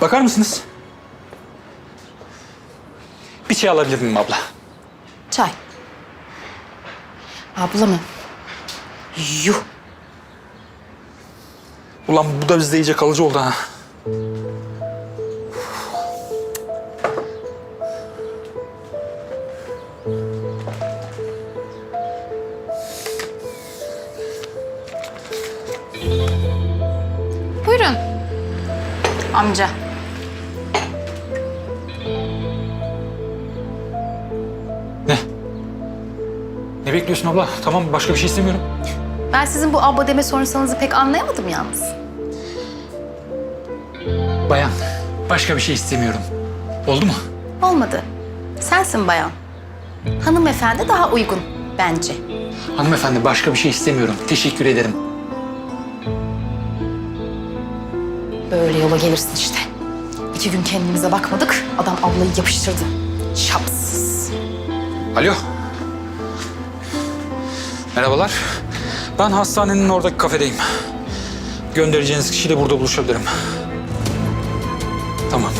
Bakar mısınız? Bir çay alabilir miyim abla? Çay. Abla mı? Yuh. Ulan bu da bizde iyice kalıcı oldu ha. Buyurun. Amca. Ne bekliyorsun abla? Tamam başka bir şey istemiyorum. Ben sizin bu abla deme sorunsanızı pek anlayamadım yalnız. Bayan, başka bir şey istemiyorum. Oldu mu? Olmadı. Sensin bayan. Hanımefendi daha uygun bence. Hanımefendi başka bir şey istemiyorum. Teşekkür ederim. Böyle yola gelirsin işte. İki gün kendimize bakmadık. Adam ablayı yapıştırdı. Şapsız. Alo. Merhabalar. Ben hastanenin oradaki kafedeyim. Göndereceğiniz kişiyle burada buluşabilirim. Tamam.